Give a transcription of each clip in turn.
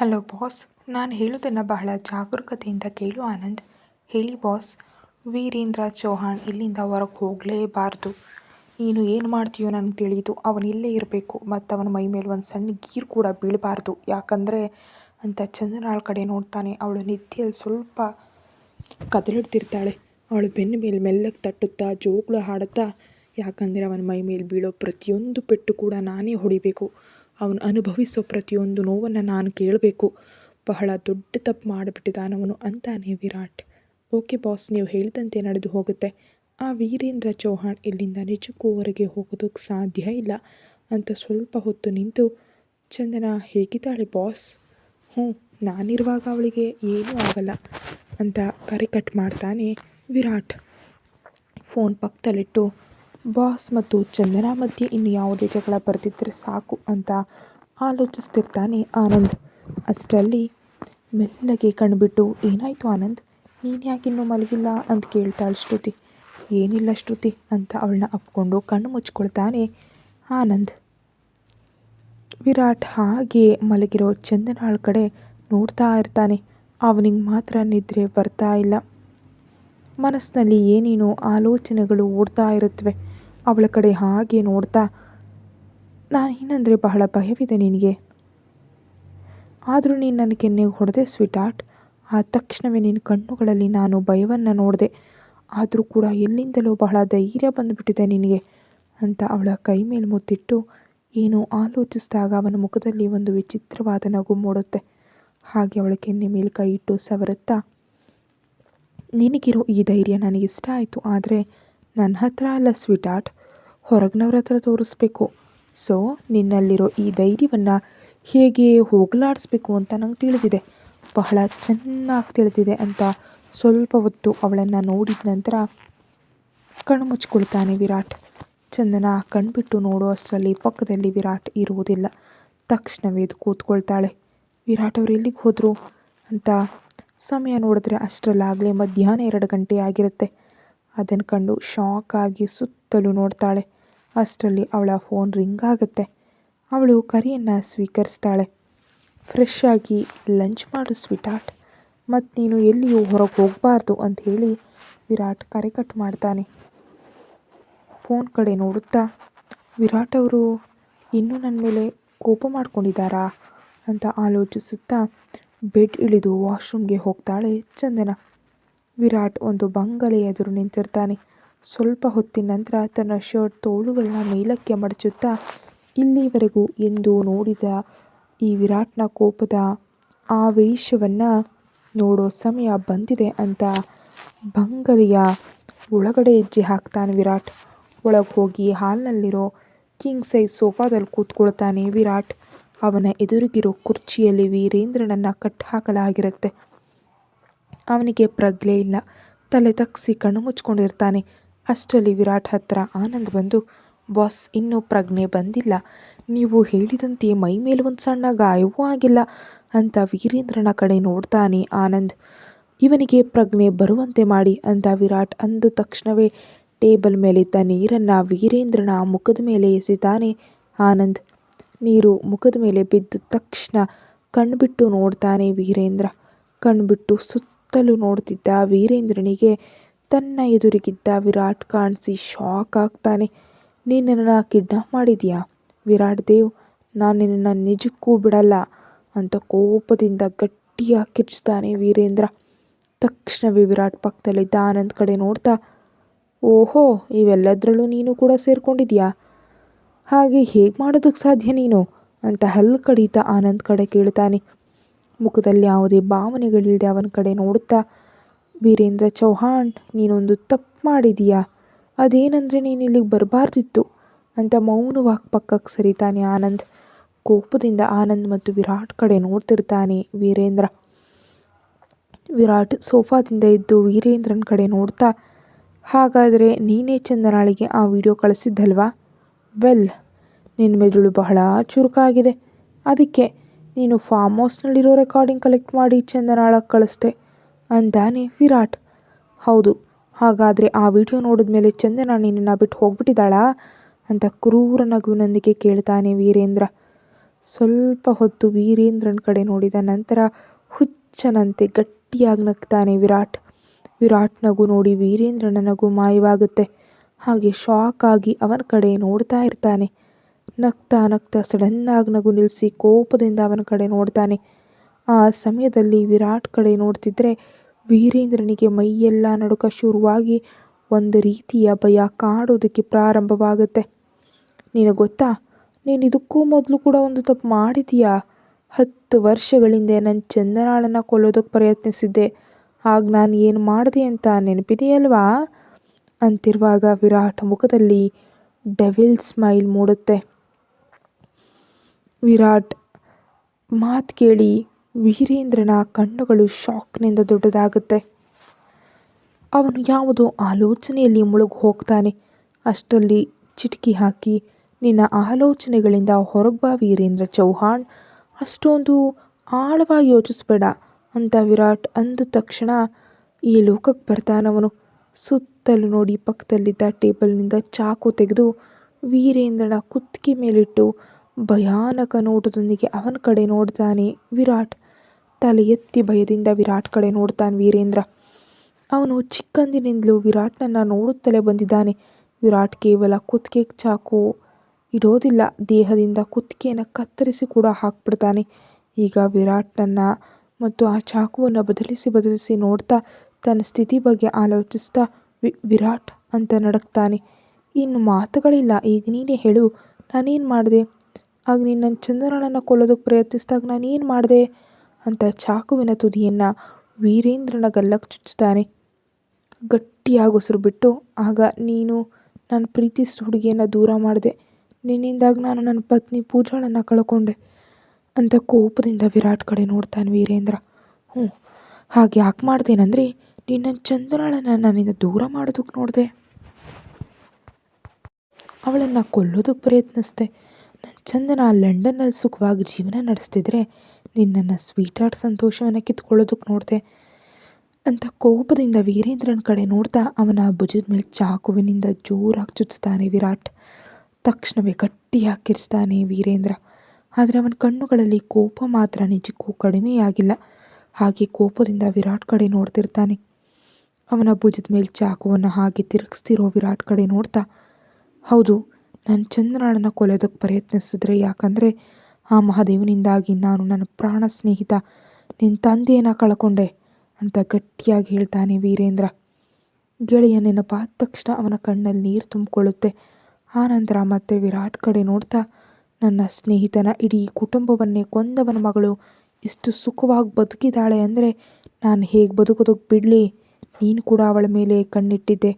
Hello boss ನಾನು ಹೇಳೋದನ್ನು ಬಹಳ ಜಾಗರೂಕತೆಯಿಂದ ಕೇಳು, ಆನಂದ್. ಹೇಳಿ ಬಾಸ್ ವೀರೇಂದ್ರ ಚೌಹಾಣ್ ಇಲ್ಲಿಂದ ಹೊರಗೆ ಹೋಗಲೇಬಾರ್ದು. ನೀನು ಏನು ಮಾಡ್ತೀಯೋ ನನಗೆ ತಿಳಿದು ಅವನು ಇಲ್ಲೇ ಇರಬೇಕು. ಮತ್ತು ಅವನ ಮೈ ಮೇಲೆ ಒಂದು ಸಣ್ಣ ಗೀರು ಕೂಡ ಬೀಳಬಾರ್ದು. ಯಾಕಂದರೆ ಅಂತ ಚಂದನಾಳ ಕಡೆ ನೋಡ್ತಾನೆ. ಅವಳು ನಿದ್ದೆಯಲ್ಲಿ ಸ್ವಲ್ಪ ಕದಲಿಡ್ತಿರ್ತಾಳೆ. ಅವಳು ಬೆನ್ನ ಮೇಲೆ ಮೆಲ್ಲಗೆ ತಟ್ಟುತ್ತಾ, ಜೋಗಳು ಹಾಡುತ್ತಾ, ಯಾಕಂದರೆ ಅವನ ಮೈ ಮೇಲೆ ಬೀಳೋ ಪ್ರತಿಯೊಂದು ಪೆಟ್ಟು ಕೂಡ ನಾನೇ ಹೊಡಿಬೇಕು. ಅವನು ಅನುಭವಿಸೋ ಪ್ರತಿಯೊಂದು ನೋವನ್ನು ನಾನು ಕೇಳಬೇಕು. ಬಹಳ ದೊಡ್ಡ ತಪ್ಪು ಮಾಡಿಬಿಟ್ಟಿದ್ದಾನವನು ಅಂತಾನೆ ವಿರಾಟ್. ಓಕೆ ಬಾಸ್, ನೀವು ಹೇಳಿದಂತೆ ನಡೆದು ಹೋಗುತ್ತೆ. ಆ ವೀರೇಂದ್ರ ಚೌಹಾಣ್ ಇಲ್ಲಿಂದ ನಿಜಕ್ಕೂ ಹೊರಗೆ ಹೋಗೋದಕ್ಕೆ ಸಾಧ್ಯ ಇಲ್ಲ. ಅಂತ ಸ್ವಲ್ಪ ಹೊತ್ತು ನಿಂತು, ಚಂದನ, ಹೇಗಿದ್ದಾಳೆ ಬಾಸ್? ಹ್ಞೂ, ನಾನಿರುವಾಗ ಅವಳಿಗೆ ಏನೂ ಆಗಲ್ಲ ಅಂತ ಕರೆ ಕಟ್ ಮಾಡ್ತಾನೆ ವಿರಾಟ್. ಫೋನ್ ಪಕ್ಕದಲ್ಲಿಟ್ಟು ಬಾಸ್ ಮತ್ತು ಚಂದನ ಮಧ್ಯೆ ಇನ್ನು ಯಾವುದೇ ಜಗಳ ಬರೆದಿದ್ದರೆ ಸಾಕು ಅಂತ ಆಲೋಚಿಸ್ತಿರ್ತಾನೆ ಆನಂದ್. ಅಷ್ಟರಲ್ಲಿ ಮೆಲ್ಲಗೆ ಕಣ್ಬಿಟ್ಟು, ಏನಾಯಿತು ಆನಂದ್? ನೀನು ಯಾಕೆ ಇನ್ನೂ ಮಲಗಿಲ್ಲ? ಅಂತ ಕೇಳ್ತಾಳೆ ಶ್ರುತಿ. ಏನಿಲ್ಲ ಶ್ರುತಿ ಅಂತ ಅವಳನ್ನ ಅಪ್ಕೊಂಡು ಕಣ್ಣು ಮುಚ್ಕೊಳ್ತಾನೆ ಆನಂದ್. ವಿರಾಟ್ ಹಾಗೆ ಮಲಗಿರೋ ಚಂದನಾಳ್ ಕಡೆ ನೋಡ್ತಾ ಇರ್ತಾನೆ. ಅವನಿಗೆ ಮಾತ್ರ ನಿದ್ರೆ ಬರ್ತಾ ಇಲ್ಲ. ಮನಸ್ಸಿನಲ್ಲಿ ಏನೇನೋ ಆಲೋಚನೆಗಳು ಓಡ್ತಾ ಇರುತ್ತವೆ ಅವಳ ಕಡೆ ಹಾಗೆ ನೋಡ್ತಾ, ನಾನು ಏನಂದರೆ ಬಹಳ ಭಯವಿದೆ ನಿನಗೆ. ಆದರೂ ನೀನು ನನ್ನ ಕೆನ್ನೆಗೆ ಹೊಡೆದೆ ಸ್ವೀಟಾರ್ಟ್ ಆ ತಕ್ಷಣವೇ ನಿನ್ನ ಕಣ್ಣುಗಳಲ್ಲಿ ನಾನು ಭಯವನ್ನು ನೋಡಿದೆ. ಆದರೂ ಕೂಡ ಎಲ್ಲಿಂದಲೂ ಬಹಳ ಧೈರ್ಯ ಬಂದುಬಿಟ್ಟಿದೆ ನಿನಗೆ, ಅಂತ ಅವಳ ಕೈ ಮೇಲೆ ಮುತ್ತಿಟ್ಟು ಏನೋ ಆಲೋಚಿಸಿದಾಗ ಅವನ ಮುಖದಲ್ಲಿ ಒಂದು ವಿಚಿತ್ರವಾದ ನಗು ಮೂಡುತ್ತೆ. ಹಾಗೆ ಅವಳ ಕೆನ್ನೆ ಮೇಲೆ ಕೈ ಇಟ್ಟು ಸವರುತ್ತಾ, ನಿನಗಿರೋ ಈ ಧೈರ್ಯ ನನಗಿಷ್ಟ ಆಯಿತು, ಆದರೆ ನನ್ನ ಹತ್ರ ಅಲ್ಲ ಸ್ವೀಟಾರ್ಟ್ ಹೊರಗಿನವ್ರ ಹತ್ರ ತೋರಿಸ್ಬೇಕು. ಸೊ ನಿನ್ನಲ್ಲಿರೋ ಈ ಧೈರ್ಯವನ್ನು ಹೇಗೆ ಹೋಗಲಾಡಿಸ್ಬೇಕು ಅಂತ ನಂಗೆ ತಿಳಿದಿದೆ. ಬಹಳ ಚೆನ್ನಾಗಿ ತಿಳಿದಿದೆ ಅಂತ ಸ್ವಲ್ಪ ಹೊತ್ತು ಅವಳನ್ನು ನೋಡಿದ ನಂತರ ಕಣ್ಣು ಮುಚ್ಕೊಳ್ತಾನೆ ವಿರಾಟ್. ಚಂದನ ಕಣ್ಬಿಟ್ಟು ನೋಡೋ ಅಷ್ಟರಲ್ಲಿ ಪಕ್ಕದಲ್ಲಿ ವಿರಾಟ್ ಇರುವುದಿಲ್ಲ. ತಕ್ಷಣವೇ ಇದು ಕೂತ್ಕೊಳ್ತಾಳೆ. ವಿರಾಟ್ ಅವ್ರು ಎಲ್ಲಿಗೆ ಹೋದರು ಅಂತ ಸಮಯ ನೋಡಿದ್ರೆ ಅಷ್ಟರಲ್ಲಾಗಲೇ ಮಧ್ಯಾಹ್ನ ಎರಡು ಗಂಟೆ ಆಗಿರುತ್ತೆ. ಅದನ್ನು ಕಂಡು ಶಾಕ್ ಆಗಿ ಸುತ್ತಲೂ ನೋಡ್ತಾಳೆ. ಅಷ್ಟರಲ್ಲಿ ಅವಳ ಫೋನ್ ರಿಂಗ್ ಆಗುತ್ತೆ. ಅವಳು ಕರೆಯನ್ನು ಸ್ವೀಕರಿಸ್ತಾಳೆ. ಫ್ರೆಶ್ ಆಗಿ ಲಂಚ್ ಮಾಡು ಸ್ವೀಟಾರ್ಟ್. ಮತ್ತು ನೀನು ಎಲ್ಲಿಯೂ ಹೊರಗೆ ಹೋಗಬಾರ್ದು ಅಂತ ಹೇಳಿ ವಿರಾಟ್ ಕರೆ ಕಟ್ ಮಾಡ್ತಾನೆ. ಫೋನ್ ಕಡೆ ನೋಡುತ್ತಾ, ವಿರಾಟ್ ಅವರು ಇನ್ನೂ ನನ್ನ ಮೇಲೆ ಕೋಪ ಮಾಡ್ಕೊಂಡಿದ್ದಾರಾ ಅಂತ ಆಲೋಚಿಸುತ್ತಾ ಬೆಡ್ ಇಳಿದು ವಾಶ್ರೂಮ್ಗೆ ಹೋಗ್ತಾಳೆ ಚಂದನ. ವಿರಾಟ್ ಒಂದು ಬಂಗಲೆ ಎದುರು ನಿಂತಿರ್ತಾನೆ. ಸ್ವಲ್ಪ ಹೊತ್ತಿನ ನಂತರ ತನ್ನ ಶರ್ಟ್ ತೋಳುಗಳನ್ನ ಮೇಲಕ್ಕೆ ಮಡಚುತ್ತಾ, ಇಲ್ಲಿವರೆಗೂ ಎಂದು ನೋಡಿದ ಈ ವಿರಾಟ್ನ ಕೋಪದ ಆವೇಶವನ್ನು ನೋಡೋ ಸಮಯ ಬಂದಿದೆ ಅಂತ ಬಂಗಲೆಯ ಒಳಗಡೆ ಹೆಜ್ಜೆ ಹಾಕ್ತಾನೆ ವಿರಾಟ್. ಒಳಗೆ ಹೋಗಿ ಹಾಲ್ನಲ್ಲಿರೋ ಕಿಂಗ್ ಸೈಜ್ ಸೋಫಾದಲ್ಲಿ ಕೂತ್ಕೊಳ್ತಾನೆ ವಿರಾಟ್. ಅವನ ಎದುರಿಗಿರೋ ಕುರ್ಚಿಯಲ್ಲಿ ವೀರೇಂದ್ರನನ್ನು ಕಟ್ ಹಾಕಲಾಗಿರುತ್ತೆ. ಅವನಿಗೆ ಪ್ರಜ್ಞೆ ಇಲ್ಲ. ತಲೆ ತಗ್ಸಿ ಕಣ್ಣು ಮುಚ್ಕೊಂಡಿರ್ತಾನೆ. ಅಷ್ಟರಲ್ಲಿ ವಿರಾಟ್ ಹತ್ರ ಆನಂದ್ ಬಂದು, ಬಾಸ್, ಇನ್ನೂ ಪ್ರಜ್ಞೆ ಬಂದಿಲ್ಲ. ನೀವು ಹೇಳಿದಂತೆ ಮೈ ಮೇಲೆ ಒಂದು ಸಣ್ಣ ಗಾಯವೂ ಆಗಿಲ್ಲ ಅಂತ ವೀರೇಂದ್ರನ ಕಡೆ ನೋಡ್ತಾನೆ ಆನಂದ್. ಇವನಿಗೆ ಪ್ರಜ್ಞೆ ಬರುವಂತೆ ಮಾಡಿ ಅಂತ ವಿರಾಟ್ ಅಂದ ತಕ್ಷಣವೇ ಟೇಬಲ್ ಮೇಲಿದ್ದ ನೀರನ್ನು ವೀರೇಂದ್ರನ ಮುಖದ ಮೇಲೆ ಎಸಿತಾನೆ ಆನಂದ್. ನೀರು ಮುಖದ ಮೇಲೆ ಬಿದ್ದ ತಕ್ಷಣ ಕಣ್ಬಿಟ್ಟು ನೋಡ್ತಾನೆ ವೀರೇಂದ್ರ. ಕಣ್ಬಿಟ್ಟು ಸುತ್ತಲೂ ನೋಡ್ತಿದ್ದ ವೀರೇಂದ್ರನಿಗೆ ತನ್ನ ಎದುರಿಗಿದ್ದ ವಿರಾಟ್ ಕಾಣಿಸಿ ಶಾಕ್ ಆಗ್ತಾನೆ. ನೀನು ನನ್ನನ್ನು ಕಿಡ್ನಾಪ್ ಮಾಡಿದೀಯಾ? ವಿರಾಟ್ ದೇವ್, ನಾನು ನಿನ್ನನ್ನು ನಿಜಕ್ಕೂ ಬಿಡಲ್ಲ ಅಂತ ಕೋಪದಿಂದ ಗಟ್ಟಿಯಾಗಿ ಕಿರ್ಚ್ತಾನೆ ವೀರೇಂದ್ರ. ತಕ್ಷಣವೇ ವಿರಾಟ್ ಪಕ್ಕದಲ್ಲಿದ್ದ ಆನಂದ್ ಕಡೆ ನೋಡ್ತಾ, ಓಹೋ, ಇವೆಲ್ಲದರಲ್ಲೂ ನೀನು ಕೂಡ ಸೇರ್ಕೊಂಡಿದ್ಯಾ? ಹಾಗೆ ಹೇಗೆ ಮಾಡೋದಕ್ಕೆ ಸಾಧ್ಯ ನೀನು? ಅಂತ ಹಲ್ಲು ಕಡಿತ ಆನಂದ್ ಕಡೆ ಕೇಳ್ತಾನೆ. ಮುಖದಲ್ಲಿ ಯಾವುದೇ ಭಾವನೆಗಳಿಲ್ಲದೆ ಅವನ ಕಡೆ ನೋಡುತ್ತಾ, ವೀರೇಂದ್ರ ಚೌಹಾಣ್, ನೀನೊಂದು ತಪ್ಪು ಮಾಡಿದೀಯಾ? ಅದೇನಂದರೆ ನೀನು ಇಲ್ಲಿಗೆ ಬರಬಾರ್ದಿತ್ತು? ಅಂತ ಮೌನವಾಗಿ ಪಕ್ಕಕ್ಕೆ ಸರಿತಾನೆ ಆನಂದ್. ಕೋಪದಿಂದ ಆನಂದ್ ಮತ್ತು ವಿರಾಟ್ ಕಡೆ ನೋಡ್ತಿರ್ತಾನೆ ವೀರೇಂದ್ರ. ವಿರಾಟ್ ಸೋಫಾದಿಂದ ಎದ್ದು ವೀರೇಂದ್ರನ ಕಡೆ ನೋಡ್ತಾ, ಹಾಗಾದರೆ ನೀನೇ ಚಂದನಾಳಿಗೆ ಆ ವಿಡಿಯೋ ಕಳಿಸಿದ್ದಲ್ವಾ? ವೆಲ್, ನಿನ್ನ ಮೆದುಳು ಬಹಳ ಚುರುಕಾಗಿದೆ. ಅದಕ್ಕೆ ನೀನು ಫಾರ್ಮ್ ಹೌಸ್ನಲ್ಲಿರೋ ರೆಕಾರ್ಡಿಂಗ್ ಕಲೆಕ್ಟ್ ಮಾಡಿ ಚಂದನಾಳಕ್ಕೆ ಕಳಿಸ್ದೆ. ಅಂದಾನೆ ವಿರಾಟ್. ಹೌದು, ಹಾಗಾದರೆ ಆ ವಿಡಿಯೋ ನೋಡಿದ ಮೇಲೆ ಚಂದನ ನಿನ್ನನ್ನು ಬಿಟ್ಟು ಹೋಗ್ಬಿಟ್ಟಿದ್ದಾಳಾ? ಅಂತ ಕ್ರೂರ ನಗುವಿನೊಂದಿಗೆ ಕೇಳ್ತಾನೆ ವೀರೇಂದ್ರ. ಸ್ವಲ್ಪ ಹೊತ್ತು ವೀರೇಂದ್ರನ ಕಡೆ ನೋಡಿದ ನಂತರ ಹುಚ್ಚನಂತೆ ಗಟ್ಟಿಯಾಗಿ ನಗ್ತಾನೆ ವಿರಾಟ್. ವಿರಾಟ್ ನಗು ನೋಡಿ ವೀರೇಂದ್ರನ ನಗು ಮಾಯವಾಗುತ್ತೆ. ಹಾಗೆ ಶಾಕ್ ಆಗಿ ಅವನ ಕಡೆ ನೋಡ್ತಾ ಇರ್ತಾನೆ. ನಗ್ತಾ ನಗ್ತಾ ಸಡನ್ನಾಗಿ ನಗು ನಿಲ್ಲಿಸಿ ಕೋಪದಿಂದ ಅವನ ಕಡೆ ನೋಡ್ತಾನೆ. ಆ ಸಮಯದಲ್ಲಿ ವಿರಾಟ್ ಕಡೆ ನೋಡ್ತಿದ್ರೆ ವೀರೇಂದ್ರನಿಗೆ ಮೈಯೆಲ್ಲ ನಡುಕ ಶುರುವಾಗಿ ಒಂದು ರೀತಿಯ ಭಯ ಕಾಡೋದಕ್ಕೆ ಪ್ರಾರಂಭವಾಗುತ್ತೆ. ನಿನಗೆ ಗೊತ್ತಾ? ನೀನು ಇದಕ್ಕೂ ಮೊದಲು ಕೂಡ ಒಂದು ತಪ್ಪು ಮಾಡಿದೀಯಾ. ಹತ್ತು ವರ್ಷಗಳಿಂದ ನನ್ನ ಚಂದನಾಳನ್ನು ಕೊಲ್ಲೋದಕ್ಕೆ ಪ್ರಯತ್ನಿಸಿದ್ದೆ. ಆಗ ನಾನು ಏನು ಮಾಡಿದೆ ಅಂತ ನೆನಪಿದೆಯಲ್ವಾ? ಅಂತಿರುವಾಗ ವಿರಾಟ್ ಮುಖದಲ್ಲಿ ಡೆವಿಲ್ ಸ್ಮೈಲ್ ಮೂಡುತ್ತೆ. ವಿರಾಟ್, ಮಾತು ಕೇಳಿ ವೀರೇಂದ್ರನ ಕಣ್ಣುಗಳು ಶಾಕ್ನಿಂದ ದೊಡ್ಡದಾಗುತ್ತೆ. ಅವನು ಯಾವುದೋ ಆಲೋಚನೆಯಲ್ಲಿ ಮುಳುಗಿ ಹೋಗ್ತಾನೆ. ಅಷ್ಟರಲ್ಲಿ ಚಿಟಕಿ ಹಾಕಿ, ನಿನ್ನ ಆಲೋಚನೆಗಳಿಂದ ಹೊರಗೆ ಬಾ ವೀರೇಂದ್ರ ಚೌಹಾಣ್, ಅಷ್ಟೊಂದು ಆಳವಾಗಿ ಯೋಚಿಸ್ಬೇಡ ಅಂತ ವಿರಾಟ್ ಅಂದ ತಕ್ಷಣ ಈ ಲೋಕಕ್ಕೆ ಬರ್ತಾನವನು ಸುತ್ತಲೂ ನೋಡಿ ಪಕ್ಕದಲ್ಲಿದ್ದ ಟೇಬಲ್ನಿಂದ ಚಾಕು ತೆಗೆದು ವೀರೇಂದ್ರನ ಕುತ್ತಿಗೆ ಮೇಲಿಟ್ಟು ಭಯಾನಕ ನೋಟದೊಂದಿಗೆ ಅವನ ಕಡೆ ನೋಡ್ತಾನೆ ವಿರಾಟ್. ತಲೆ ಎತ್ತಿ ಭಯದಿಂದ ವಿರಾಟ್ ಕಡೆ ನೋಡ್ತಾನೆ ವೀರೇಂದ್ರ. ಅವನು ಚಿಕ್ಕಂದಿನಿಂದಲೂ ವಿರಾಟ್ನನ್ನ ನೋಡುತ್ತಲೇ ಬಂದಿದ್ದಾನೆ. ವಿರಾಟ್ ಕೇವಲ ಕುತ್ತಿಗೆ ಚಾಕು ಇಡೋದಿಲ್ಲ, ದೇಹದಿಂದ ಕುತ್ತಿಗೆಯನ್ನು ಕತ್ತರಿಸಿ ಕೂಡ ಹಾಕ್ಬಿಡ್ತಾನೆ. ಈಗ ವಿರಾಟ್ನನ್ನ ಮತ್ತು ಆ ಚಾಕುವನ್ನು ಬದಲಿಸಿ ಬದಲಿಸಿ ನೋಡ್ತಾ ತನ್ನ ಸ್ಥಿತಿ ಬಗ್ಗೆ ಆಲೋಚಿಸ್ತಾ ವಿರಾಟ್ ಅಂತ ನಡಕ್ತಾನೆ ಇನ್ನು ಮಾತುಗಳಿಲ್ಲ, ಈಗ ನೀನೇ ಹೇಳು, ನಾನೇನು ಮಾಡಿದೆ? ಆಗ ನೀನು ನನ್ನ ಚಂದ್ರನನ್ನು ಕೊಲ್ಲೋದಕ್ಕೆ ಪ್ರಯತ್ನಿಸಿದಾಗ ಏನು ಮಾಡಿದೆ? ಅಂತ ಚಾಕುವಿನ ತುದಿಯನ್ನು ವೀರೇಂದ್ರನ ಗಲ್ಲಕ್ಕೆ ಚುಚ್ಚುತ್ತಾನೆ ಗಟ್ಟಿಯಾಗಿ ಉಸಿರು ಬಿಟ್ಟು, ಆಗ ನೀನು ನನ್ನ ಪ್ರೀತಿಸಿದ ಹುಡುಗಿಯನ್ನು ದೂರ ಮಾಡಿದೆ. ನಿನ್ನಿಂದಾಗಿ ನಾನು ನನ್ನ ಪತ್ನಿ ಪೂಜಾಳನ್ನು ಕಳ್ಕೊಂಡೆ ಅಂತ ಕೋಪದಿಂದ ವಿರಾಟ್ ಕಡೆ ನೋಡ್ತಾನೆ ವೀರೇಂದ್ರ. ಹ್ಞೂ ಹಾಗೆ ಯಾಕೆ ಮಾಡ್ದೇನಂದರೆ ನೀನು ನನ್ನ ಚಂದ್ರಳನ್ನು ನನ್ನಿಂದ ದೂರ ಮಾಡೋದಕ್ಕೆ ನೋಡಿದೆ. ಅವಳನ್ನು ಕೊಲ್ಲೋದಕ್ಕೆ ಪ್ರಯತ್ನಿಸ್ದೆ. ನನ್ನ ಚಂದನ ಲಂಡನ್ನಲ್ಲಿ ಸುಖವಾಗಿ ಜೀವನ ನಡೆಸ್ತಿದ್ರೆ ನಿನ್ನನ್ನು ಸ್ವೀಟ್ ಹಾರ್ಟ್ ಸಂತೋಷವನ್ನು ಕಿತ್ಕೊಳ್ಳೋದಕ್ಕೆ ನೋಡಿದೆ. ಅಂತ ಕೋಪದಿಂದ ವೀರೇಂದ್ರನ ಕಡೆ ನೋಡ್ತಾ ಅವನ ಭುಜದ ಮೇಲೆ ಚಾಕುವಿನಿಂದ ಜೋರಾಗಿ ಚುಚ್ತಾನೆ ವಿರಾಟ್. ತಕ್ಷಣವೇ ಗಟ್ಟಿಯಾಗಿ ಕಿರಿಸ್ತಾನೆ ವೀರೇಂದ್ರ. ಆದರೆ ಅವನ ಕಣ್ಣುಗಳಲ್ಲಿ ಕೋಪ ಮಾತ್ರ ನಿಜಕ್ಕೂ ಕಡಿಮೆಯಾಗಿಲ್ಲ. ಹಾಗೆ ಕೋಪದಿಂದ ವಿರಾಟ್ ಕಡೆ ನೋಡ್ತಿರ್ತಾನೆ. ಅವನ ಭುಜದ ಮೇಲೆ ಚಾಕುವನ್ನು ಹಾಗೆ ತಿರುಗಿಸ್ತಿರೋ ವಿರಾಟ್ ಕಡೆ ನೋಡ್ತಾ, ಹೌದು ನಾನು ಚಂದ್ರನಾಳನ ಕೊಲ್ಲೋದಕ್ಕೆ ಪ್ರಯತ್ನಿಸಿದ್ರೆ ಯಾಕಂದರೆ ಆ ಮಹಾದೇವನಿಂದಾಗಿ ನಾನು ನನ್ನ ಪ್ರಾಣ ಸ್ನೇಹಿತ, ನಿನ್ನ ತಂದೆಯನ್ನು ಕಳ್ಕೊಂಡೆ ಅಂತ ಗಟ್ಟಿಯಾಗಿ ಹೇಳ್ತಾನೆ ವೀರೇಂದ್ರ. ಗೆಳೆಯ ನೆನಪಾದ ತಕ್ಷಣ ಅವನ ಕಣ್ಣಲ್ಲಿ ನೀರು ತುಂಬಿಕೊಳ್ಳುತ್ತೆ. ಆನಂತರ ಮತ್ತೆ ವಿರಾಟ್ ಕಡೆ ನೋಡ್ತಾ, ನನ್ನ ಸ್ನೇಹಿತನ ಇಡೀ ಕುಟುಂಬವನ್ನೇ ಕೊಂದವನ ಮಗಳು ಇಷ್ಟು ಸುಖವಾಗಿ ಬದುಕಿದ್ದಾಳೆ ಅಂದರೆ ನಾನು ಹೇಗೆ ಬದುಕೋದಕ್ಕೆ ಬಿಡಲಿ? ನೀನು ಕೂಡ ಅವಳ ಮೇಲೆ ಕಣ್ಣಿಟ್ಟಿದ್ದೆ.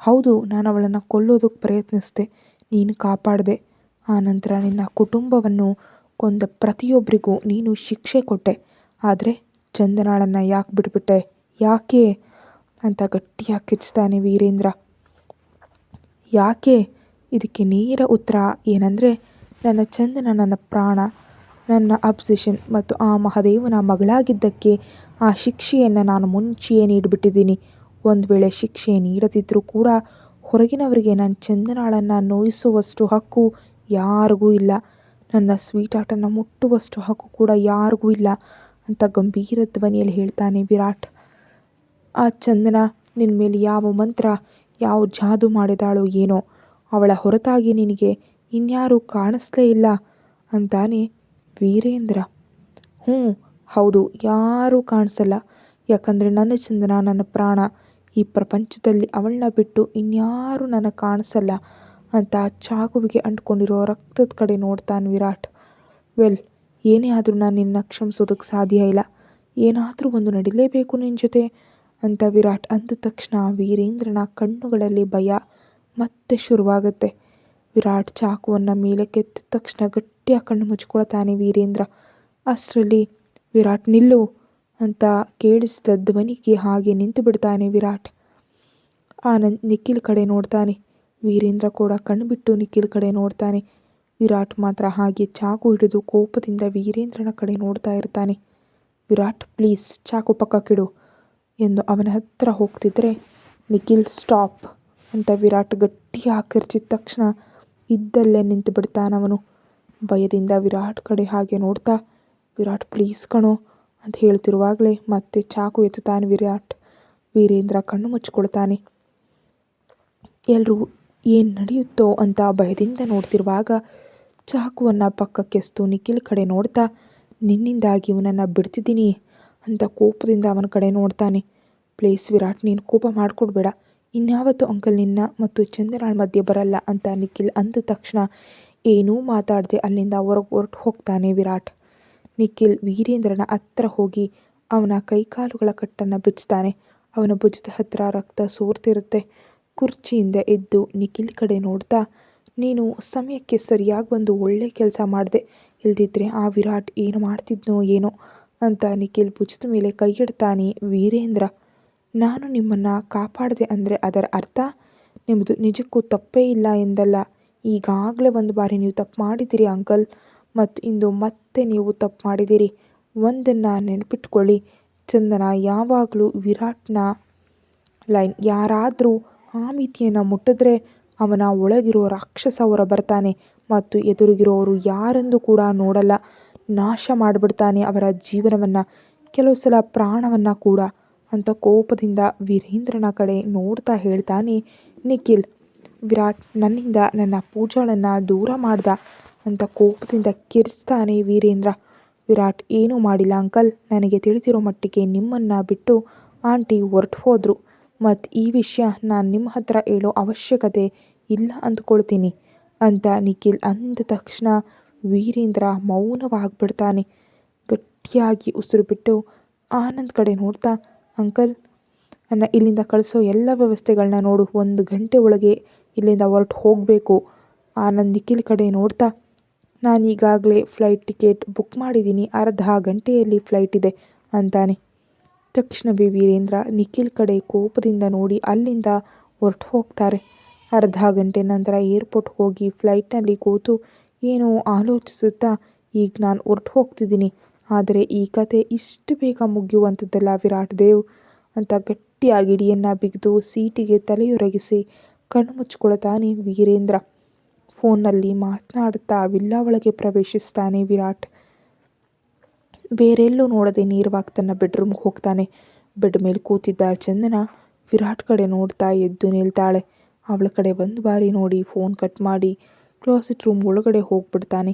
ಹೌದು, ನಾನು ಅವಳನ್ನು ಕೊಲ್ಲೋದಕ್ಕೆ ಪ್ರಯತ್ನಿಸಿದೆ. ನೀನು ಕಾಪಾಡಿದೆ. ಆನಂತರ ನಿನ್ನ ಕುಟುಂಬವನ್ನು ಕೊಂದ ಪ್ರತಿಯೊಬ್ಬರಿಗೂ ನೀನು ಶಿಕ್ಷೆ ಕೊಟ್ಟೆ. ಆದರೆ ಚಂದನಾಳನ್ನು ಯಾಕೆ ಬಿಟ್ಬಿಟ್ಟೆ? ಯಾಕೆ ಅಂತ ಗಟ್ಟಿಯಾಗಿ ಕಿಚ್ತಾನೆ ವೀರೇಂದ್ರ. ಯಾಕೆ? ಇದಕ್ಕೆ ನೇರ ಉತ್ತರ ಏನಂದರೆ, ನನ್ನ ಚಂದನ ನನ್ನ ಪ್ರಾಣ, ನನ್ನ ಅಬ್ಸೆಷನ್ ಮತ್ತು ಆ ಮಹಾದೇವನ ಮಗಳಾಗಿದ್ದಕ್ಕೆ ಆ ಶಿಕ್ಷೆಯನ್ನು ನಾನು ಮುಂಚೆಯೇ ನೀಡಿಬಿಟ್ಟಿದ್ದೀನಿ. ಒಂದು ವೇಳೆ ಶಿಕ್ಷೆ ನೀಡದಿದ್ದರೂ ಕೂಡ ಹೊರಗಿನವರಿಗೆ ನನ್ನ ಚಂದನಾಳನ್ನು ನೋಯಿಸುವಷ್ಟು ಹಕ್ಕು ಯಾರಿಗೂ ಇಲ್ಲ. ನನ್ನ ಸ್ವೀಟ್ ಹಾರ್ಟನ್ನು ಮುಟ್ಟುವಷ್ಟು ಹಕ್ಕು ಕೂಡ ಯಾರಿಗೂ ಇಲ್ಲ ಅಂತ ಗಂಭೀರ ಧ್ವನಿಯಲ್ಲಿ ಹೇಳ್ತಾನೆ ವಿರಾಟ್. ಆ ಚಂದನ ನಿನ್ನ ಮೇಲೆ ಯಾವ ಮಂತ್ರ, ಯಾವ ಜಾದು ಮಾಡಿದಾಳೋ ಏನೋ, ಅವಳ ಹೊರತಾಗಿ ನಿನಗೆ ಇನ್ಯಾರೂ ಕಾಣಿಸ್ಲೇ ಇಲ್ಲ ಅಂತಾನೆ ವೀರೇಂದ್ರ. ಹ್ಞೂ ಹೌದು, ಯಾರೂ ಕಾಣಿಸಲ್ಲ. ಯಾಕಂದರೆ ನನ್ನ ಚಂದನ ನನ್ನ ಪ್ರಾಣ. ಈ ಪ್ರಪಂಚದಲ್ಲಿ ಅವಳನ್ನ ಬಿಟ್ಟು ಇನ್ಯಾರೂ ನನಗೆ ಕಾಣಿಸಲ್ಲ ಅಂತ ಚಾಕುವಿಗೆ ಅಂಟ್ಕೊಂಡಿರೋ ರಕ್ತದ ಕಡೆ ನೋಡ್ತಾನೆ ವಿರಾಟ್. ವೆಲ್, ಏನೇ ಆದರೂ ನಾನು ನಿನ್ನ ಕ್ಷಮಿಸೋದಕ್ಕೆ ಸಾಧ್ಯ ಇಲ್ಲ. ಏನಾದರೂ ಒಂದು ನಡಿಲೇಬೇಕು ನಿನ್ನ ಜೊತೆ ಅಂತ ವಿರಾಟ್ ಅಂದ ತಕ್ಷಣ ವೀರೇಂದ್ರನ ಕಣ್ಣುಗಳಲ್ಲಿ ಭಯ ಮತ್ತೆ ಶುರುವಾಗುತ್ತೆ. ವಿರಾಟ್ ಚಾಕುವನ್ನು ಮೇಲೆ ಕೆತ್ತಿದ ತಕ್ಷಣ ಗಟ್ಟಿಯಾಗಿ ಕಣ್ಣು ಮುಚ್ಕೊಳ್ತಾನೆ ವೀರೇಂದ್ರ. ಅಷ್ಟರಲ್ಲಿ ವಿರಾಟ್, ನಿಲ್ಲು. ಅಂತ ಕೇಳಿಸಿದ ಧ್ವನಿಗೆ ಹಾಗೆ ನಿಂತು ಬಿಡ್ತಾನೆ ವಿರಾಟ್. ಆನಂದ್ ನಿಖಿಲ್ ಕಡೆ ನೋಡ್ತಾನೆ. ವೀರೇಂದ್ರ ಕೂಡ ಕಣ್ಣು ಬಿಟ್ಟು ನಿಖಿಲ್ ಕಡೆ ನೋಡ್ತಾನೆ. ವಿರಾಟ್ ಮಾತ್ರ ಹಾಗೆ ಚಾಕು ಹಿಡಿದು ಕೋಪದಿಂದ ವೀರೇಂದ್ರನ ಕಡೆ ನೋಡ್ತಾ ಇರ್ತಾನೆ. ವಿರಾಟ್, ಪ್ಲೀಸ್, ಚಾಕು ಪಕ್ಕಕ್ಕಿಡು ಎಂದು ಅವನ ಹತ್ತಿರ ಹೋಗ್ತಿದ್ರೆ ನಿಖಿಲ್, ಸ್ಟಾಪ್ ಅಂತ ವಿರಾಟ್ ಗಟ್ಟಿ ಆಕರ್ಚಿದ ತಕ್ಷಣ ಇದ್ದಲ್ಲೇ ನಿಂತು ಬಿಡ್ತಾನವನು. ಭಯದಿಂದ ವಿರಾಟ್ ಕಡೆ ಹಾಗೆ ನೋಡ್ತಾ, ವಿರಾಟ್, ಪ್ಲೀಸ್ ಕಣೋ ಅಂತ ಹೇಳ್ತಿರುವಾಗಲೇ ಮತ್ತೆ ಚಾಕು ಎತ್ತುತ್ತಾನೆ ವಿರಾಟ್. ವೀರೇಂದ್ರ ಕಣ್ಣು ಮುಚ್ಚಿಕೊಳ್ತಾನೆ. ಎಲ್ಲರೂ ಏನು ನಡೆಯುತ್ತೋ ಅಂತ ಭಯದಿಂದ ನೋಡ್ತಿರುವಾಗ ಚಾಕುವನ್ನು ಪಕ್ಕಕ್ಕೆಸ್ತು ನಿಖಿಲ್ ಕಡೆ ನೋಡ್ತಾ, ನಿನ್ನಿಂದಾಗಿ ಇವನನ್ನು ಬಿಡ್ತಿದ್ದೀನಿ ಅಂತ ಕೋಪದಿಂದ ಅವನ ಕಡೆ ನೋಡ್ತಾನೆ. ಪ್ಲೀಸ್ ವಿರಾಟ್, ನೀನು ಕೋಪ ಮಾಡಿಕೊಡ್ಬೇಡ. ಇನ್ಯಾವತ್ತೂ ಅಂಕಲ್ ನಿನ್ನ ಮತ್ತು ಚಂದ್ರಾಳ್ ಮಧ್ಯೆ ಬರಲ್ಲ ಅಂತ ನಿಖಿಲ್ ಅಂದ ತಕ್ಷಣ ಏನೂ ಮಾತಾಡದೆ ಅಲ್ಲಿಂದ ಹೊರಗೆ ಹೊರಟು ಹೋಗ್ತಾನೆ ವಿರಾಟ್. ನಿಖಿಲ್ ವೀರೇಂದ್ರನ ಹತ್ರ ಹೋಗಿ ಅವನ ಕೈಕಾಲುಗಳ ಕಟ್ಟನ್ನು ಬಿಚ್ತಾನೆ ಅವನ ಭುಜದ ಹತ್ರ ರಕ್ತ ಸೋರ್ತಿರುತ್ತೆ. ಕುರ್ಚಿಯಿಂದ ಎದ್ದು ನಿಖಿಲ್ ಕಡೆ ನೋಡ್ತಾ, ನೀನು ಸಮಯಕ್ಕೆ ಸರಿಯಾಗಿ ಒಂದು ಒಳ್ಳೆ ಕೆಲಸ ಮಾಡಿದೆ. ಇಲ್ದಿದ್ರೆ ಆ ವಿರಾಟ್ ಏನು ಮಾಡ್ತಿದ್ನೋ ಏನೋ ಅಂತ ನಿಖಿಲ್ ಭುಜದ ಮೇಲೆ ಕೈ ಇಡ್ತಾನೆ ವೀರೇಂದ್ರ. ನಾನು ನಿಮ್ಮನ್ನು ಕಾಪಾಡಿದೆ ಅಂದರೆ ಅದರ ಅರ್ಥ? ನಿಮ್ಮದು ನಿಜಕ್ಕೂ ತಪ್ಪೇ ಇಲ್ಲ ಎಂದಲ್ಲ. ಈಗಾಗಲೇ ಒಂದು ಬಾರಿ ನೀವು ತಪ್ಪು ಮಾಡಿದ್ದೀರಿ ಅಂಕಲ್. ಮತ್ತು ಇಂದು ಮತ್ತೆ ನೀವು ತಪ್ಪು ಮಾಡಿದ್ದೀರಿ ಒಂದನ್ನು ನೆನಪಿಟ್ಕೊಳ್ಳಿ. ಚಂದನ, ಯಾವಾಗಲೂ ವಿರಾಟ್ನ ಲೈನ್ ಯಾರಾದರೂ ಆ ಮಿತಿಯನ್ನು ಮುಟ್ಟಿದ್ರೆ ಅವನ ಒಳಗಿರೋ ರಾಕ್ಷಸ ಹೊರ ಬರ್ತಾನೆ ಮತ್ತು ಎದುರಿಗಿರೋರು ಯಾರೆಂದು ಕೂಡ ನೋಡಲ್ಲ. ನಾಶ ಮಾಡಿಬಿಡ್ತಾನೆ ಅವರ ಜೀವನವನ್ನು. ಕೆಲವು ಸಲ ಪ್ರಾಣವನ್ನು ಕೂಡ ಅಂತ ಕೋಪದಿಂದ ವೀರೇಂದ್ರನ ಕಡೆ ನೋಡ್ತಾ ಹೇಳ್ತಾನೆ ನಿಖಿಲ್. ವಿರಾಟ್ ನನ್ನಿಂದ ನನ್ನ ಪೂಜಾಳನ್ನು ದೂರ ಮಾಡ್ದ. ಅಂತ ಕೋಪದಿಂದ ಕಿರಿಸ್ತಾನೆ ವೀರೇಂದ್ರ. ವಿರಾಟ್, ಏನೂ ಮಾಡಿಲ್ಲ ಅಂಕಲ್. ನನಗೆ ತಿಳಿದಿರೋ ಮಟ್ಟಿಗೆ ನಿಮ್ಮನ್ನು ಬಿಟ್ಟು ಆಂಟಿ ಹೊರಟು ಹೋದರು ಮತ್ತು ಈ ವಿಷಯ ನಾನು ನಿಮ್ಮ ಹತ್ರ ಹೇಳೋ ಅವಶ್ಯಕತೆ ಇಲ್ಲ ಅಂದ್ಕೊಳ್ತೀನಿ ಅಂತ ನಿಖಿಲ್ ಅಂದ ತಕ್ಷಣ ವೀರೇಂದ್ರ ಮೌನವಾಗಿಬಿಡ್ತಾನೆ. ಗಟ್ಟಿಯಾಗಿ ಉಸಿರು ಬಿಟ್ಟು ಆನಂದ್ ಕಡೆ ನೋಡ್ತಾ, ಅಂಕಲ್, ನನ್ನ ಇಲ್ಲಿಂದ ಕಳಿಸೋ ಎಲ್ಲ ವ್ಯವಸ್ಥೆಗಳನ್ನ ನೋಡು. ಒಂದು ಗಂಟೆ ಒಳಗೆ ಇಲ್ಲಿಂದ ಹೊರಟು ಹೋಗಬೇಕು ಆನಂದ್ ನಿಖಿಲ್ ಕಡೆ ನೋಡ್ತಾ ನಾನು ಈಗಾಗಲೇ ಫ್ಲೈಟ್ ಟಿಕೆಟ್ ಬುಕ್ ಮಾಡಿದ್ದೀನಿ ಅರ್ಧ ಗಂಟೆಯಲ್ಲಿ ಫ್ಲೈಟ್ ಇದೆ ಅಂತಾನೆ. ತಕ್ಷಣವೇ ವೀರೇಂದ್ರ ನಿಖಿಲ್ ಕಡೆ ಕೋಪದಿಂದ ನೋಡಿ ಅಲ್ಲಿಂದ ಹೊರಟು ಹೋಗ್ತಾರೆ. ಅರ್ಧ ಗಂಟೆ ನಂತರ ಏರ್ಪೋರ್ಟ್ ಹೋಗಿ ಫ್ಲೈಟ್ನಲ್ಲಿ ಕೂತು ಏನೋ ಆಲೋಚಿಸುತ್ತಾ ಈಗ ನಾನು ಹೊರಟು ಹೋಗ್ತಿದ್ದೀನಿ ಆದರೆ ಈ ಕತೆ ಇಷ್ಟು ಬೇಗ ಮುಗಿಯುವಂಥದ್ದಲ್ಲ ವಿರಾಟ್ ದೇವ್. ಅಂತ ಗಟ್ಟಿಯಾಗಿ ಇಡಿಯನ್ನು ಬಿಗಿದು ಸೀಟಿಗೆ ತಲೆಯೊರಗಿಸಿ ಕಣ್ಣು ಮುಚ್ಚಿಕೊಳ್ತಾನೆ ವೀರೇಂದ್ರ. ಫೋನ್ನಲ್ಲಿ ಮಾತನಾಡುತ್ತಾ ವಿಲ್ಲಾ ಒಳಗೆ ಪ್ರವೇಶಿಸ್ತಾನೆ ವಿರಾಟ್. ಬೇರೆಲ್ಲೂ ನೋಡದೆ ನೇರವಾಗಿ ತನ್ನ ಬೆಡ್ರೂಮ್ಗೆ ಹೋಗ್ತಾನೆ. ಬೆಡ್ ಮೇಲೆ ಕೂತಿದ್ದ ಚಂದನ ವಿರಾಟ್ ಕಡೆ ನೋಡ್ತಾ ಎದ್ದು ನಿಲ್ತಾಳೆ. ಅವಳ ಕಡೆ ಒಂದು ಬಾರಿ ನೋಡಿ ಫೋನ್ ಕಟ್ ಮಾಡಿ ಕ್ಲಾಸೆಟ್ ರೂಮ್ ಒಳಗಡೆ ಹೋಗ್ಬಿಡ್ತಾನೆ.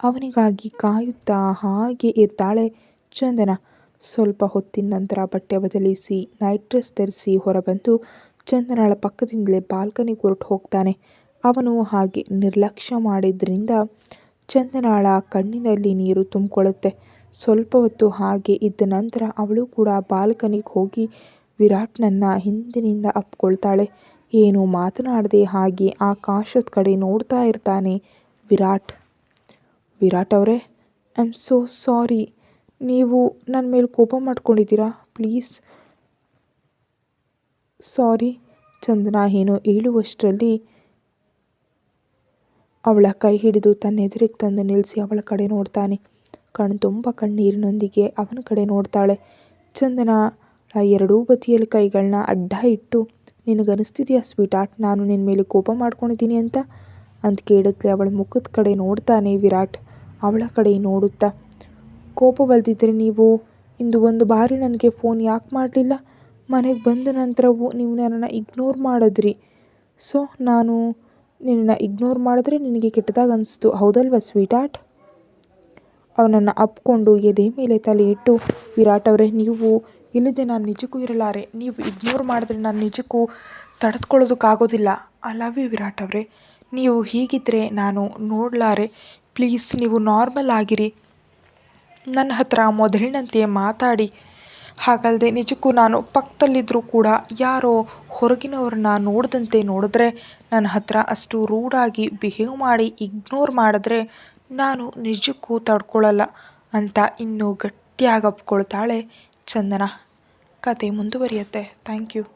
ಅವನಿಗಾಗಿ ಕಾಯುತ್ತಾ ಹಾಗೆ ಇರ್ತಾಳೆ ಚಂದನ. ಸ್ವಲ್ಪ ಹೊತ್ತಿನ ನಂತರ ಬಟ್ಟೆ ಬದಲಿಸಿ ನೈಟ್ ಡ್ರೆಸ್ ಧರಿಸಿ ಹೊರಬಂದು ಚಂದನಳ ಪಕ್ಕದಿಂದಲೇ ಬಾಲ್ಕನಿಗೆ ಹೊರಟು ಹೋಗ್ತಾನೆ. ಅವನು ಹಾಗೆ ನಿರ್ಲಕ್ಷ್ಯ ಮಾಡಿದ್ರಿಂದ ಚಂದನಾಳ ಕಣ್ಣಿನಲ್ಲಿ ನೀರು ತುಂಬಿಕೊಳ್ಳುತ್ತೆ. ಸ್ವಲ್ಪ ಹೊತ್ತು ಹಾಗೆ ಇದ್ದ ನಂತರ ಅವಳು ಕೂಡ ಬಾಲ್ಕನಿಗೆ ಹೋಗಿ ವಿರಾಟ್ನನ್ನು ಹಿಂದಿನಿಂದ ಅಪ್ಕೊಳ್ತಾಳೆ. ಏನು ಮಾತನಾಡದೆ ಹಾಗೆ ಆಕಾಶದ ಕಡೆ ನೋಡ್ತಾ ಇರ್ತಾನೆ ವಿರಾಟ್? ವಿರಾಟ್ ಅವರೇ ಐ ಆಮ್ ಸೋ ಸಾರಿ ನೀವು ನನ್ನ ಮೇಲೆ ಕೋಪ ಮಾಡ್ಕೊಂಡಿದ್ದೀರಾ? ಪ್ಲೀಸ್. ಸಾರಿ, ಚಂದನ ಏನೋ ಹೇಳುವಷ್ಟರಲ್ಲಿ ಅವಳ ಕೈ ಹಿಡಿದು ತನ್ನ ಎದುರಿಗೆ ತಂದು ನಿಲ್ಲಿಸಿ ಅವಳ ಕಡೆ ನೋಡ್ತಾನೆ. ಕಣ್ಣು ತುಂಬ ಕಣ್ಣೀರಿನೊಂದಿಗೆ ಅವನ ಕಡೆ ನೋಡ್ತಾಳೆ. ಚಂದನ ಎರಡೂ ಬದಿಯಲ್ಲಿ ಕೈಗಳನ್ನ ಅಡ್ಡ ಇಟ್ಟು ನಿನಗನಿಸ್ತಿದೆಯಾ ಸ್ವೀಟ್ ಆರ್ಟ್ ನಾನು ನಿನ್ನ ಮೇಲೆ ಕೋಪ ಮಾಡ್ಕೊಂಡಿದ್ದೀನಿ ಅಂತ? ಅಂತ ಕೇಳಿದ್ರೆ ಅವಳ ಮುಖದ ಕಡೆ ನೋಡ್ತಾನೆ ವಿರಾಟ್. ಅವಳ ಕಡೆ ನೋಡುತ್ತಾ, ಕೋಪ ಬಲ್ದಿದ್ರೆ ನೀವು ಇಂದು ಒಂದು ಬಾರಿ ನನಗೆ ಫೋನ್ ಯಾಕೆ ಮಾಡಲಿಲ್ಲ? ಮನೆಗೆ ಬಂದ ನಂತರವೂ ನೀವು ನನ್ನನ್ನು ಇಗ್ನೋರ್ ಮಾಡಿದ್ರಿ. ಸೊ, ನಾನು ನಿನ್ನನ್ನು ಇಗ್ನೋರ್ ಮಾಡಿದ್ರೆ ನಿನಗೆ ಕೆಟ್ಟದಾಗ ಅನಿಸ್ತು. ಹೌದಲ್ವಾ ಸ್ವೀಟ್ ಆರ್ಟ್ ಅವನನ್ನು ಅಪ್ಕೊಂಡು ಎದೆ ಮೇಲೆ ತಲೆ ಇಟ್ಟು, ವಿರಾಟ್ ಅವರೇ, ನೀವು ಇಲ್ಲದೆ ನಾನು ನಿಜಕ್ಕೂ ಇರಲಾರೆ. ನೀವು ಇಗ್ನೋರ್ ಮಾಡಿದ್ರೆ ನಾನು ನಿಜಕ್ಕೂ ತಡೆದುಕೊಳ್ಳೋದಕ್ಕಾಗೋದಿಲ್ಲ ಐ ಲವ್ ಯು ವಿರಾಟ್ ಅವರೇ. ನೀವು ಹೀಗಿದ್ದರೆ ನಾನು ನೋಡಲಾರೆ. ಪ್ಲೀಸ್ ನೀವು ನಾರ್ಮಲ್ ಆಗಿರಿ. ನನ್ನ ಹತ್ರ ಮೊದಲಿನಂತೆ ಮಾತಾಡಿ. ಹಾಗಲ್ಲದೆ ನಿಜಕ್ಕೂ ನಾನು ಪಕ್ಕದಲ್ಲಿದ್ದರೂ ಕೂಡ ಯಾರೋ ಹೊರಗಿನವ್ರನ್ನ ನೋಡಿದಂತೆ ನೋಡಿದ್ರೆ ನನ್ನ ಹತ್ರ ಅಷ್ಟು ರೂಡಾಗಿ ಬಿಹೇವ್ ಮಾಡಿ ಇಗ್ನೋರ್ ಮಾಡಿದ್ರೆ ನಾನು ನಿಜಕ್ಕೂ ತಡ್ಕೊಳ್ಳಲ್ಲ ಅಂತ ಇನ್ನೂ ಗಟ್ಟಿಯಾಗಿ ಒಪ್ಕೊಳ್ತಾಳೆ ಚಂದನ. ಕತೆ ಮುಂದುವರಿಯುತ್ತೆ. Thank you